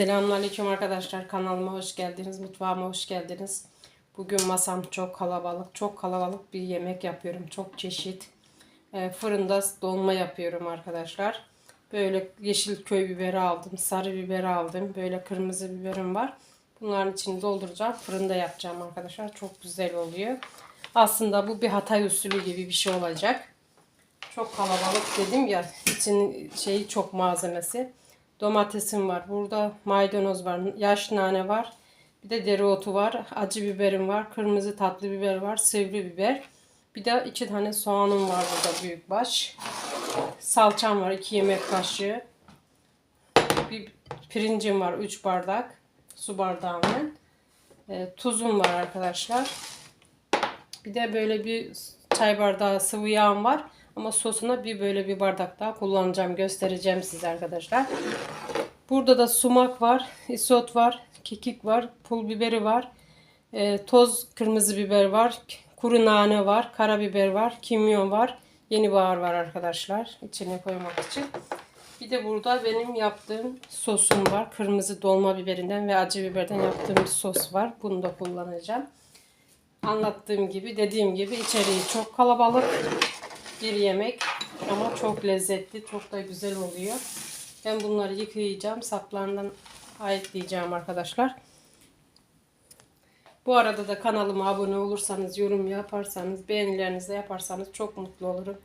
Selamünaleyküm arkadaşlar. Kanalıma hoş geldiniz. Mutfağıma hoş geldiniz. Bugün masam çok kalabalık. Çok kalabalık bir yemek yapıyorum. Çok çeşit. Ee, fırında dolma yapıyorum arkadaşlar. Böyle yeşil köy biberi aldım. Sarı biber aldım. Böyle kırmızı biberim var. Bunların içini dolduracağım. Fırında yapacağım arkadaşlar. Çok güzel oluyor. Aslında bu bir Hatay usulü gibi bir şey olacak. Çok kalabalık dedim ya. için şeyi çok malzemesi. Domatesim var. Burada maydanoz var. Yaş nane var. Bir de dereotu var. Acı biberim var. Kırmızı tatlı biber var. Sivri biber. Bir de iki tane soğanım var burada büyükbaş. Salçam var. iki yemek kaşığı. Bir pirincim var. Üç bardak. Su bardağının. E, tuzum var arkadaşlar. Bir de böyle bir çay bardağı sıvı yağım var. Ama sosuna bir böyle bir bardak daha kullanacağım. Göstereceğim size arkadaşlar. Burada da sumak var, isot var, kekik var, pul biberi var, e, toz kırmızı biber var, kuru nane var, karabiber var, kimyon var, yeni bahar var arkadaşlar içine koymak için. Bir de burada benim yaptığım sosum var. Kırmızı dolma biberinden ve acı biberden yaptığım sos var. Bunu da kullanacağım. Anlattığım gibi, dediğim gibi içeriği çok kalabalık bir yemek ama çok lezzetli, çok da güzel oluyor. Ben bunları yıkayacağım. Saplarından ayıklayacağım arkadaşlar. Bu arada da kanalıma abone olursanız, yorum yaparsanız, beğenilerinizi yaparsanız çok mutlu olurum.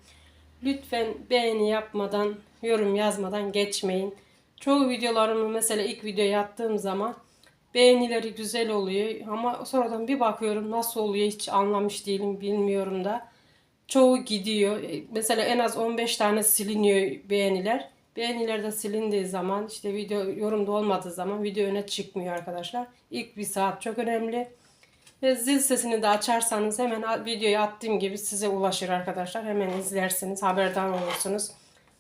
Lütfen beğeni yapmadan, yorum yazmadan geçmeyin. Çoğu videolarımı mesela ilk video attığım zaman beğenileri güzel oluyor ama sonradan bir bakıyorum nasıl oluyor hiç anlamış değilim bilmiyorum da. Çoğu gidiyor. Mesela en az 15 tane siliniyor beğeniler. Beğeniler de silindiği zaman işte video yorumda olmadığı zaman video öne çıkmıyor arkadaşlar. İlk bir saat çok önemli. Ve zil sesini de açarsanız hemen videoyu attığım gibi size ulaşır arkadaşlar. Hemen izlersiniz, haberdar olursunuz.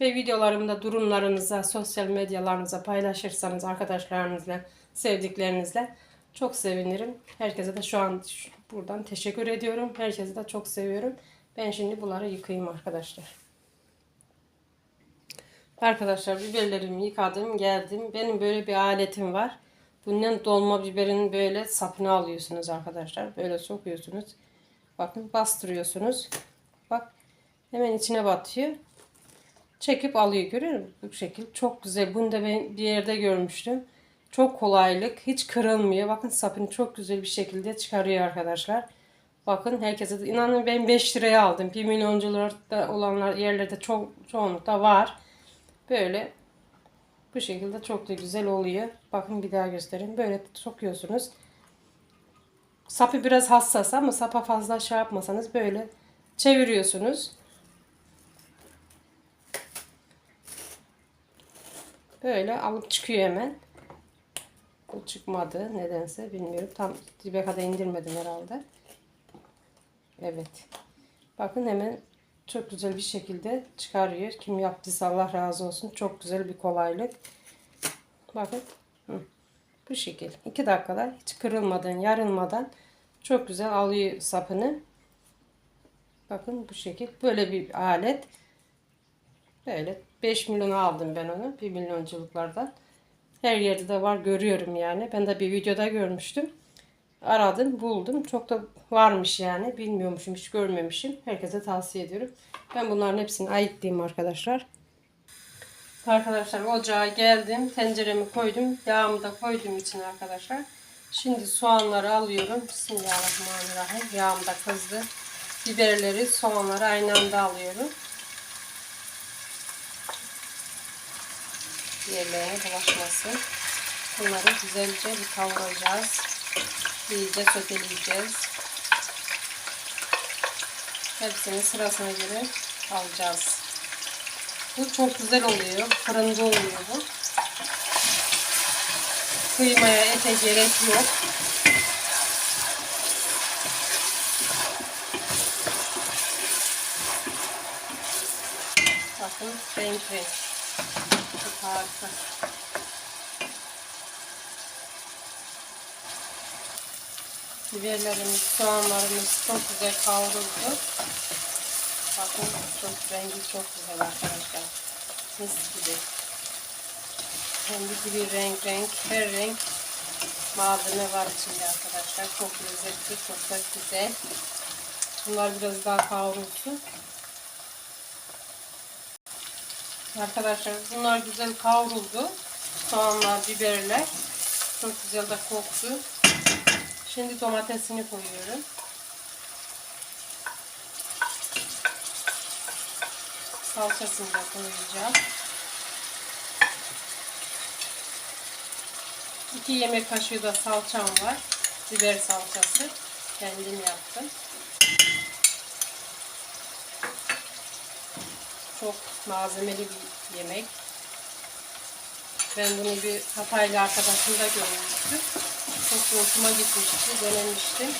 Ve videolarımda durumlarınıza, sosyal medyalarınıza paylaşırsanız arkadaşlarınızla, sevdiklerinizle çok sevinirim. Herkese de şu an buradan teşekkür ediyorum. Herkese de çok seviyorum. Ben şimdi bunları yıkayayım arkadaşlar. Arkadaşlar biberlerimi yıkadım geldim. Benim böyle bir aletim var. Bundan dolma biberin böyle sapını alıyorsunuz arkadaşlar. Böyle sokuyorsunuz. Bakın bastırıyorsunuz. Bak hemen içine batıyor. Çekip alıyor görüyor musunuz? Bu şekil çok güzel. Bunu da ben bir yerde görmüştüm. Çok kolaylık. Hiç kırılmıyor. Bakın sapını çok güzel bir şekilde çıkarıyor arkadaşlar. Bakın herkese de inanın ben 5 liraya aldım. 1 milyoncularda olanlar yerlerde çok çoğunlukta var. Böyle bu şekilde çok da güzel oluyor. Bakın bir daha göstereyim. Böyle sokuyorsunuz. Sapı biraz hassas ama sapa fazla şey yapmasanız böyle çeviriyorsunuz. Böyle alıp çıkıyor hemen. Bu çıkmadı nedense bilmiyorum. Tam dibe kadar indirmedim herhalde. Evet. Bakın hemen çok güzel bir şekilde çıkarıyor. Kim yaptıysa Allah razı olsun. Çok güzel bir kolaylık. Bakın. Bu şekil. 2 dakikada hiç kırılmadan, yarılmadan çok güzel alıyor sapını. Bakın bu şekil. Böyle bir alet. Böyle 5 milyon aldım ben onu. 1 milyonculuklardan. Her yerde de var görüyorum yani. Ben de bir videoda görmüştüm aradım buldum. Çok da varmış yani. Bilmiyormuşum hiç görmemişim. Herkese tavsiye ediyorum. Ben bunların hepsini ayıklayayım arkadaşlar. Arkadaşlar ocağa geldim. Tenceremi koydum. Yağımı da koydum içine arkadaşlar. Şimdi soğanları alıyorum. Bismillahirrahmanirrahim. Yağım da kızdı. Biberleri, soğanları aynı anda alıyorum. Yerlerine bulaşmasın. Bunları güzelce bir kavuracağız iyice soteleyeceğiz. Hepsini sırasına göre alacağız. Bu çok güzel oluyor. Fırında oluyor bu. Kıymaya ete gerek yok. Bakın renk renk. Çok harika. Biberlerimiz, soğanlarımız çok güzel kavruldu. Bakın çok rengi çok güzel arkadaşlar. Mis gibi. Kendi gibi renk renk, her renk malzeme var içinde arkadaşlar. Çok lezzetli, çok da güzel. Bunlar biraz daha kavrulsun. Arkadaşlar bunlar güzel kavruldu. Soğanlar, biberler. Çok güzel de koktu. Şimdi domatesini koyuyorum. Salçasını da koyacağım. 2 yemek kaşığı da salçam var. Biber salçası. Kendim yaptım. Çok malzemeli bir yemek. Ben bunu bir Hataylı arkadaşımda görmüştüm. Çok hoşuma gitmişti, denemiştim.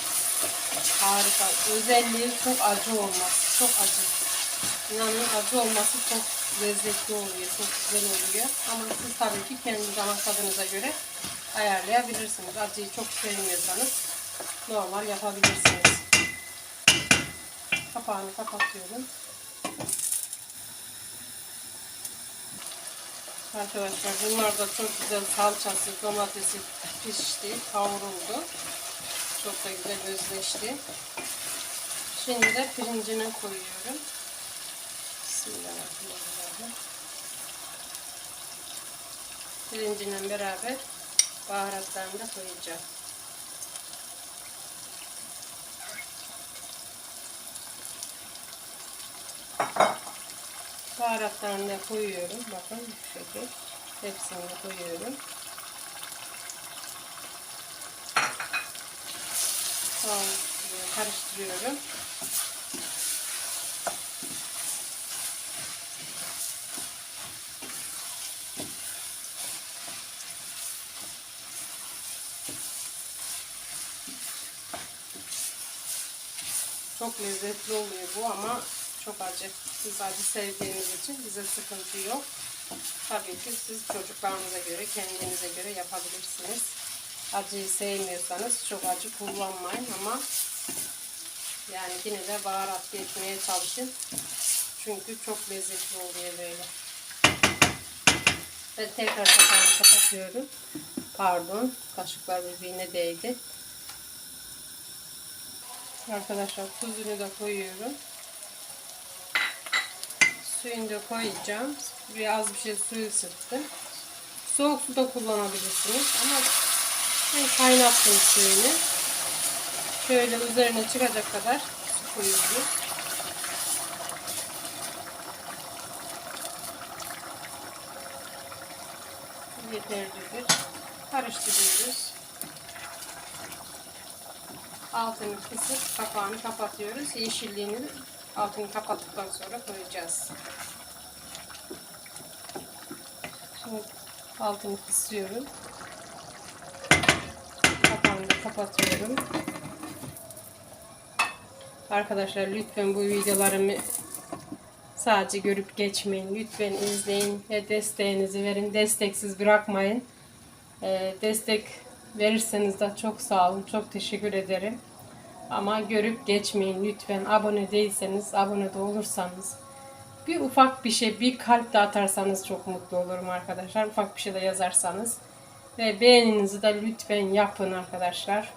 Harika. Özelliği çok acı olması. Çok acı. İnanın acı olması çok lezzetli oluyor, çok güzel oluyor. Ama siz tabii ki kendi damak tadınıza göre ayarlayabilirsiniz. Acıyı çok sevmiyorsanız normal yapabilirsiniz. Kapağını kapatıyorum. Arkadaşlar bunlar da çok güzel salçası, domatesi pişti, kavruldu. Çok da güzel özleşti. Şimdi de pirincini koyuyorum. Bismillahirrahmanirrahim. Pirinciyle beraber baharatlarını da koyacağım. Baharatlarını da koyuyorum. Bakın bu şekil. Hepsini koyuyorum. Karıştırıyorum. Çok lezzetli oluyor bu ama çok acı. Siz acı sevdiğiniz için bize sıkıntı yok. Tabii ki siz çocuklarınıza göre, kendinize göre yapabilirsiniz. Acıyı sevmiyorsanız çok acı kullanmayın ama yani yine de baharatlı etmeye çalışın. Çünkü çok lezzetli oluyor böyle. Ben tekrar kapağını kapatıyorum. Pardon, kaşıklar birbirine değdi. Arkadaşlar tuzunu da koyuyorum. Suyunu da koyacağım. Biraz bir şey suyu sıktım. Soğuk su da kullanabilirsiniz ama ben kaynattım suyunu. Şöyle üzerine çıkacak kadar su koyuyoruz. Yeterlidir. Karıştırıyoruz. Altını kısıp kapağını kapatıyoruz. Yeşilliğini altını kapattıktan sonra koyacağız. Şimdi altını kısıyorum. Kapağını kapatıyorum. Arkadaşlar lütfen bu videolarımı sadece görüp geçmeyin. Lütfen izleyin ve desteğinizi verin. Desteksiz bırakmayın. Ee, destek verirseniz de çok sağ olun. Çok teşekkür ederim. Ama görüp geçmeyin lütfen. Abone değilseniz, abone de olursanız bir ufak bir şey, bir kalp de atarsanız çok mutlu olurum arkadaşlar. Ufak bir şey de yazarsanız. Ve beğeninizi de lütfen yapın arkadaşlar.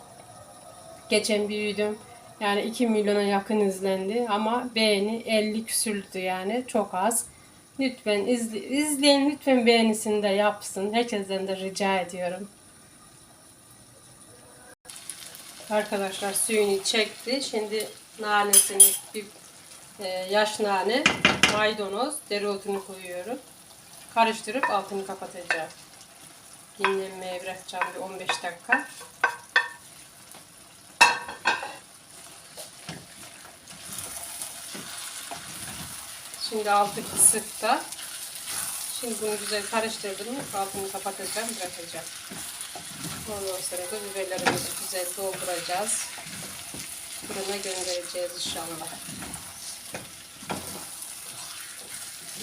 Geçen bir videom yani 2 milyona yakın izlendi ama beğeni 50 küsürdü yani çok az. Lütfen izle, izleyin lütfen beğenisini de yapsın. Herkesten de rica ediyorum. Arkadaşlar suyunu çekti. Şimdi nanesini bir e, yaş nane, maydanoz, dereotunu koyuyorum. Karıştırıp altını kapatacağım. Dinlenmeye bırakacağım bir 15 dakika. Şimdi altı kısıkta. Şimdi bunu güzel karıştırdım. Altını kapatacağım, bırakacağım. Ondan sonra da biberlerimizi güzel dolduracağız. Fırına göndereceğiz inşallah.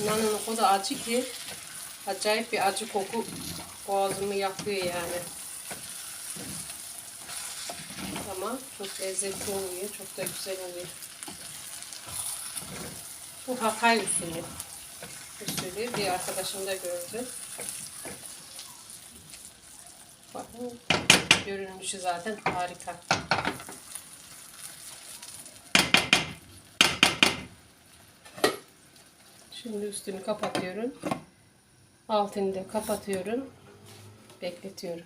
İnanın o da acı ki acayip bir acı koku boğazımı yakıyor yani. Ama çok lezzetli oluyor. Çok da güzel oluyor. Bu Hatay usulü. Usulü bir arkadaşım da gördü. Bakın görünüşü zaten harika. Şimdi üstünü kapatıyorum. Altını da kapatıyorum. Bekletiyorum.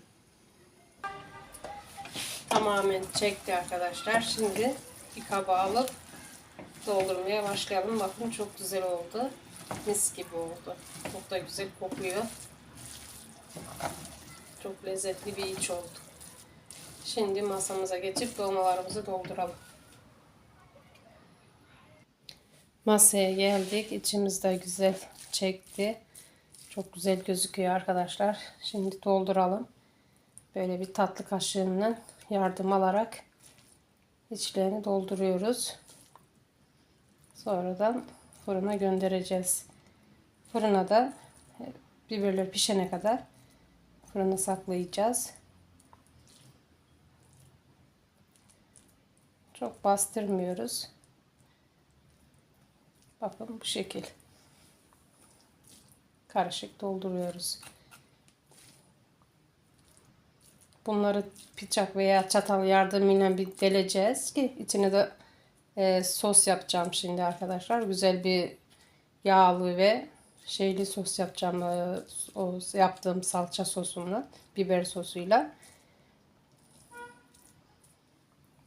Tamamen çekti arkadaşlar. Şimdi bir kaba alıp doldurmaya başlayalım. Bakın çok güzel oldu. Mis gibi oldu. Çok da güzel kokuyor. Çok lezzetli bir iç oldu. Şimdi masamıza geçip dolmalarımızı dolduralım. Masaya geldik. İçimiz de güzel çekti. Çok güzel gözüküyor arkadaşlar. Şimdi dolduralım. Böyle bir tatlı kaşığından yardım alarak içlerini dolduruyoruz. Sonradan fırına göndereceğiz. Fırına da biberler pişene kadar fırına saklayacağız. Çok bastırmıyoruz. Bakın bu şekil. Karışık dolduruyoruz. Bunları bıçak veya çatal yardımıyla bir deleceğiz ki içine de e, sos yapacağım şimdi arkadaşlar. Güzel bir yağlı ve şeyli sos yapacağım. E, o yaptığım salça sosumla, biber sosuyla.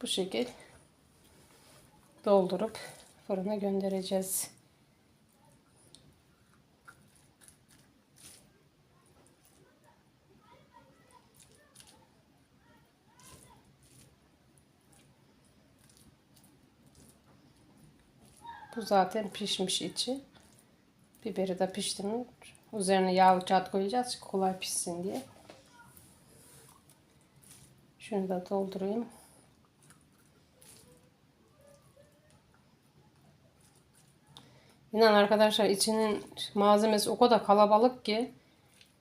Bu şekil doldurup fırına göndereceğiz. Bu zaten pişmiş içi. Biberi de pişti üzerine yağlı kağıt koyacağız kolay pişsin diye. Şunu da doldurayım. İnan arkadaşlar içinin malzemesi o kadar kalabalık ki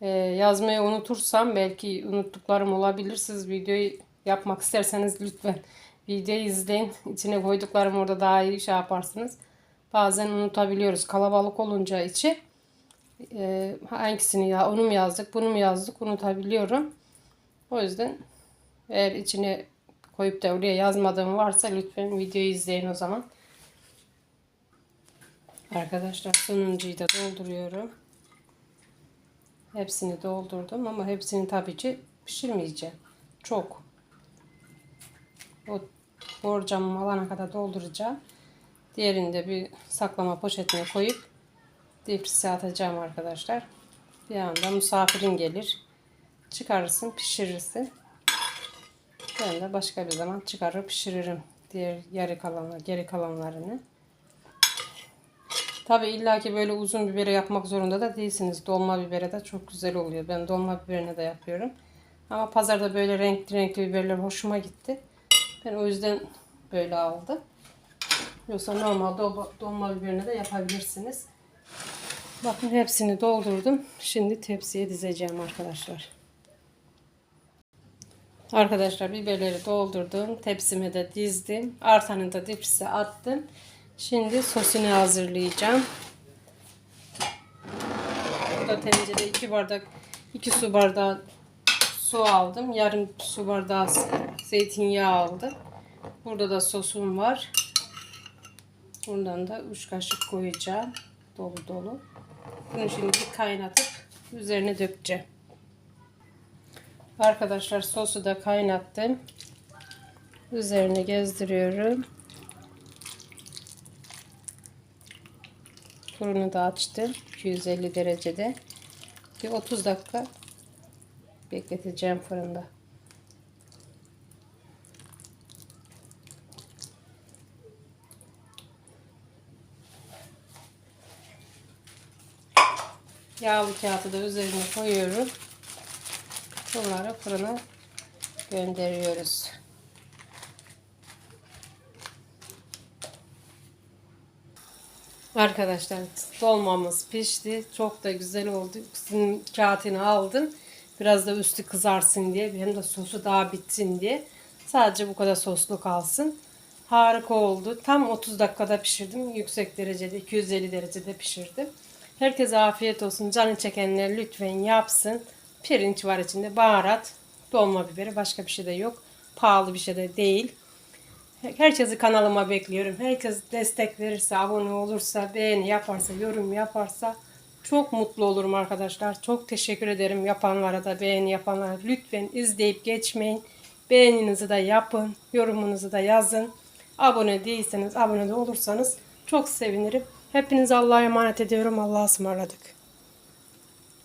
e, yazmayı unutursam belki unuttuklarım olabilir. Siz videoyu yapmak isterseniz lütfen videoyu izleyin. İçine koyduklarım orada daha iyi şey yaparsınız. Bazen unutabiliyoruz. Kalabalık olunca içi e, hangisini ya onu mu yazdık bunu mu yazdık unutabiliyorum. O yüzden eğer içine koyup da oraya yazmadığım varsa lütfen videoyu izleyin o zaman. Arkadaşlar sonuncuyu da dolduruyorum. Hepsini doldurdum ama hepsini tabii ki pişirmeyeceğim. Çok. O borcamı alana kadar dolduracağım. Diğerini de bir saklama poşetine koyup diprise atacağım arkadaşlar. Bir anda misafirin gelir. Çıkarırsın pişirirsin. Ben de başka bir zaman çıkarır pişiririm. Diğer yarı kalanlar, geri kalanlarını. Tabi illaki böyle uzun biberi yapmak zorunda da değilsiniz. Dolma bibere de çok güzel oluyor. Ben dolma biberine de yapıyorum. Ama pazarda böyle renkli renkli biberler hoşuma gitti. Ben o yüzden böyle aldım. Yoksa normal dolma biberine de yapabilirsiniz. Bakın hepsini doldurdum. Şimdi tepsiye dizeceğim arkadaşlar. Arkadaşlar biberleri doldurdum. Tepsime de dizdim. Artanı da dipse attım. Şimdi sosunu hazırlayacağım. Burada tencerede 2 bardak 2 su bardağı su aldım. Yarım su bardağı zeytinyağı aldım. Burada da sosum var. Bundan da 3 kaşık koyacağım. Dolu dolu. Bunu şimdi kaynatıp üzerine dökeceğim. Arkadaşlar sosu da kaynattım. Üzerine gezdiriyorum. Fırını da açtım. 250 derecede. Bir 30 dakika bekleteceğim fırında. Yağlı kağıtı da üzerine koyuyorum. Bunları fırına gönderiyoruz. Arkadaşlar dolmamız pişti. Çok da güzel oldu. Üstünün kağıtını aldım. Biraz da üstü kızarsın diye. Hem de sosu daha bitsin diye. Sadece bu kadar soslu kalsın. Harika oldu. Tam 30 dakikada pişirdim. Yüksek derecede 250 derecede pişirdim. Herkese afiyet olsun. Canı çekenler lütfen yapsın. Pirinç var içinde. Baharat. Dolma biberi başka bir şey de yok. Pahalı bir şey de değil. Herkesi kanalıma bekliyorum. Herkes destek verirse, abone olursa, beğeni yaparsa, yorum yaparsa çok mutlu olurum arkadaşlar. Çok teşekkür ederim yapanlara da, beğeni yapanlara. Lütfen izleyip geçmeyin. Beğeninizi de yapın, yorumunuzu da yazın. Abone değilseniz, abone de olursanız çok sevinirim. Hepinizi Allah'a emanet ediyorum. Allah'a ısmarladık.